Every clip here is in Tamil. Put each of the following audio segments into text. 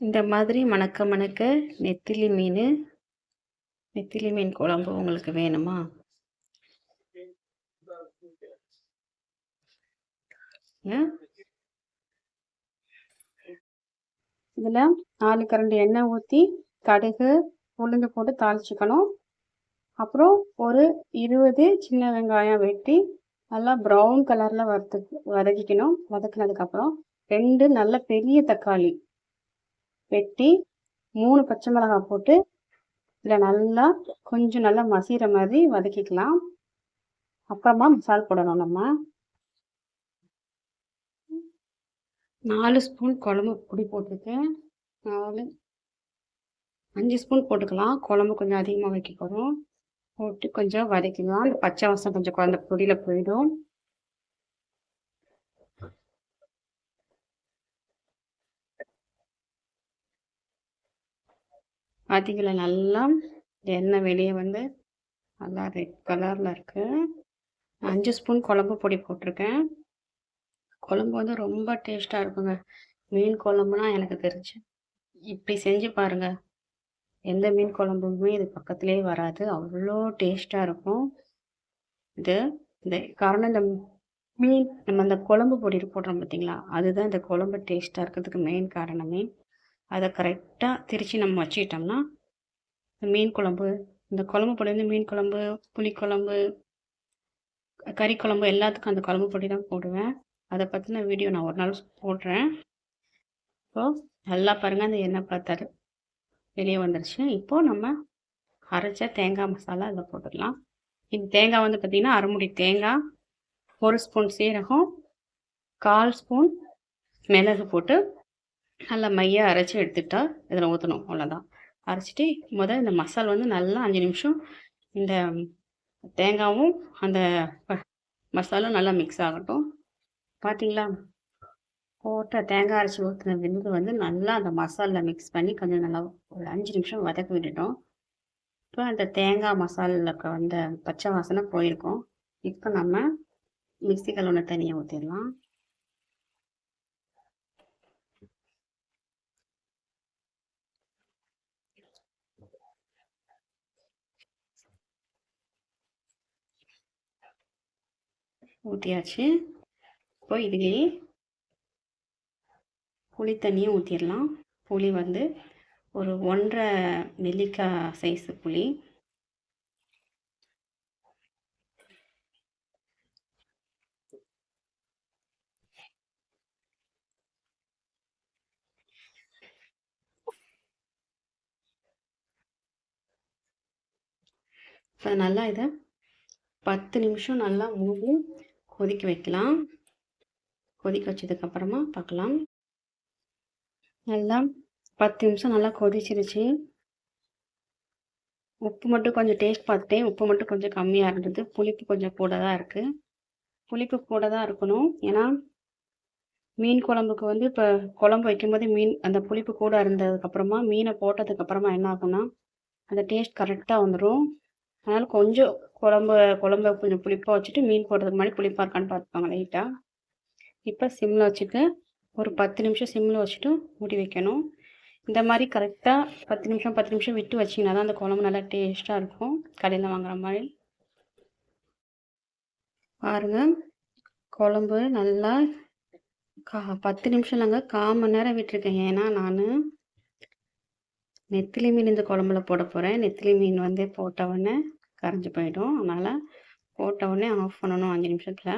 இந்த மாதிரி மணக்க மணக்க நெத்திலி மீன் நெத்திலி மீன் குழம்பு உங்களுக்கு வேணுமா? இதில் நாலு கரண்டு எண்ணெய் ஊற்றி கடுகு உளுந்து போட்டு தாளிச்சுக்கணும். அப்புறம் ஒரு இருபது சின்ன வெங்காயம் வெட்டி நல்லா ப்ரௌன் கலரில் வறுத்து வதக்கிக்கணும். வதக்குனதுக்கப்புறம் ரெண்டு நல்ல பெரிய தக்காளி. வெட்டி மூணு பச்சை மிளகாய் போட்டு இதில் நல்லா கொஞ்சம் நல்லா மசிகிற மாதிரி வதக்கிக்கலாம். அப்புறமா மசால் போடணும் நம்ம. நாலு ஸ்பூன் குழம்பு பொடி போட்டிருக்கேன். நாலு அஞ்சு ஸ்பூன் போட்டுக்கலாம். குழம்பு கொஞ்சம் அதிகமாக வைக்க போகிறோம் போட்டு கொஞ்சம் வதக்கிக்கலாம். அந்த பச்சை வாசம் கொஞ்சம் குழந்த பொடியில் போயிடும். பார்த்தீங்களா நல்லா எண்ணெய் வெளியே வந்து நல்லா ரெட் கலரில் இருக்குது அஞ்சு ஸ்பூன் குழம்பு பொடி போட்டிருக்கேன். குழம்பு வந்து ரொம்ப டேஸ்ட்டாக இருக்குங்க. மீன் குழம்புனா எனக்கு தெரிஞ்சு இப்படி செஞ்சு பாருங்க. எந்த மீன் குழம்புமே இது பக்கத்துலேயே வராது. அவ்வளோ டேஸ்ட்டாக இருக்கும். இது இந்த காரணம் இந்த மீன் நம்ம அந்த குழம்பு பொடி போடுறோம் பார்த்தீங்களா அதுதான் இந்த குழம்பு டேஸ்ட்டாக இருக்கிறதுக்கு மெயின் காரணமே. அதை கரெக்டாக திரித்து நம்ம வச்சுக்கிட்டோம்னா இந்த மீன் குழம்பு இந்த குழம்பு பொடி வந்து மீன் குழம்பு புளிக்குழம்பு கறி குழம்பு எல்லாத்துக்கும் அந்த குழம்பு பொடி தான் போடுவேன். அதை பற்றின வீடியோ நான் ஒரு நாள் போடுறேன். இப்போது நல்லா பாருங்கள் அந்த எண்ணெய் பார்த்தாரு வெளியே வந்துருச்சு. இப்போது நம்ம அரைச்ச தேங்காய் மசாலா அதில் போட்டுடலாம். இந்த தேங்காய் வந்து பார்த்திங்கன்னா அரைமுடி தேங்காய் ஒரு ஸ்பூன் சீரகம் கால் ஸ்பூன் மிளகு போட்டு நல்லா மையாக அரைச்சி எடுத்துட்டா இதில் ஊற்றணும் அவ்வளோதான் அரைச்சிட்டு முதல் இந்த மசால் வந்து நல்லா அஞ்சு நிமிஷம் இந்த தேங்காவும் அந்த மசாலும் நல்லா மிக்ஸ் ஆகட்டும். பார்த்தீங்களா போட்ட தேங்காய் அரைச்சி ஊற்றின விந்து வந்து நல்லா அந்த மசாலில் மிக்ஸ் பண்ணி கொஞ்சம் நல்லா ஒரு அஞ்சு நிமிஷம் வதக்க விட்டுட்டோம். இப்போ அந்த தேங்காய் மசாலில் இருக்க வந்த பச்சை வாசனை போயிருக்கோம். இப்போ நம்ம மிக்சி கலவுன தனியாக ஊற்றிடலாம் ஊற்றியாச்சு இப்போ இதுலேயே புளி தண்ணியும் ஊற்றிடலாம் புளி வந்து ஒரு ஒன்றரை நெல்லிக்காய் சைஸு புளி. இப்போ நல்லா இதை பத்து நிமிஷம் நல்லா மூடி கொதிக்க வைக்கலாம். கொதிக்க வச்சதுக்கப்புறமா பார்க்கலாம். நல்லா பத்து நிமிஷம் நல்லா கொதிச்சிருச்சு. உப்பு மட்டும் கொஞ்சம் டேஸ்ட் பார்த்துட்டேன். உப்பு மட்டும் கொஞ்சம் கம்மியாக இருந்தது. புளிப்பு கொஞ்சம் கூட தான் இருக்குது புளிப்பு கூட தான் இருக்கணும். ஏன்னா மீன் குழம்புக்கு வந்து இப்போ குழம்பு வைக்கும்போது மீன் அந்த புளிப்பு கூட இருந்ததுக்கப்புறமா மீனை போட்டதுக்கப்புறமா என்ன ஆகும்னா அந்த டேஸ்ட் கரெக்டாக வந்துடும் அதனால் கொஞ்சம் குழம்பு குழம்ப கொஞ்சம் புளிப்பாக வச்சுட்டு மீன் போடுறதுக்கு முன்னாடி புளிப்பாக இருக்கான்னு பார்த்துப்பாங்க லைட்டாக இப்போ சிம்மில் வச்சுட்டு ஒரு பத்து நிமிஷம் சிம்மில் வச்சுட்டு மூடி வைக்கணும். இந்த மாதிரி கரெக்டாக பத்து நிமிஷம் பத்து நிமிஷம் விட்டு வச்சிங்கன்னா தான் அந்த குழம்பு நல்லா டேஸ்ட்டாக இருக்கும். கடையில் வாங்குற மாதிரி. பாருங்கள் குழம்பு நல்லா கா பத்து நிமிஷம் இல்லைங்க கால் மணி நேரம் விட்டுருக்கேன். ஏன்னா நான் நெத்திலி மீன் இந்த குழம்புல போட போகிறேன் நெத்திலி மீன் வந்து போட்டவுடனே கரைஞ்சி போயிடும். அதனால் போட்ட உடனே ஆஃப் பண்ணணும் அஞ்சு நிமிஷத்தில்.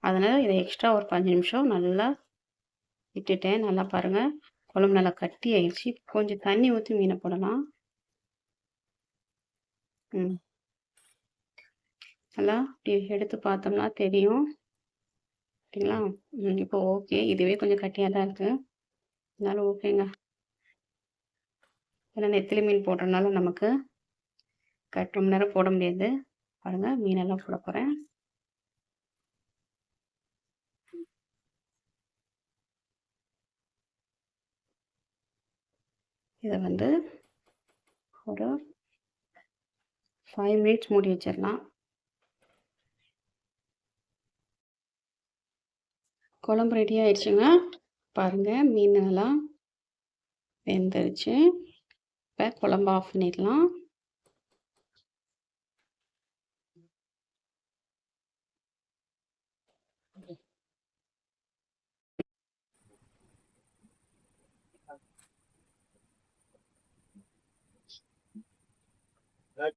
அதனால் இதை எக்ஸ்ட்ரா ஒரு பஞ்சு நிமிஷம் நல்லா விட்டுட்டேன் நல்லா பாருங்கள் குழம்பு நல்லா கட்டி ஆயிடுச்சு. கொஞ்சம் தண்ணி ஊற்றி மீனை போடலாம். ம். நல்லா இப்படி எடுத்து பார்த்தோம்னா தெரியும். சரிங்களா? ம் இப்போ ஓகே இதுவே கொஞ்சம் கட்டியாக தான் இருக்குது இருந்தாலும் ஓகேங்க ஏன்னா நெத்திலி மீன் போடுறதுனால நமக்கு ரொம்ப நேரம் போட முடியாது. பாருங்கள் மீனெல்லாம் போட போகிறேன் இதை வந்து ஒரு ஃபைவ் மினிட்ஸ் மூடி வச்சிடலாம். குழம்பு ரெடி ஆயிடுச்சுங்க. பாருங்கள் மீன் எல்லாம் வெந்துருச்சு. இப்போ குழம்பு ஆஃப் பண்ணிடலாம்.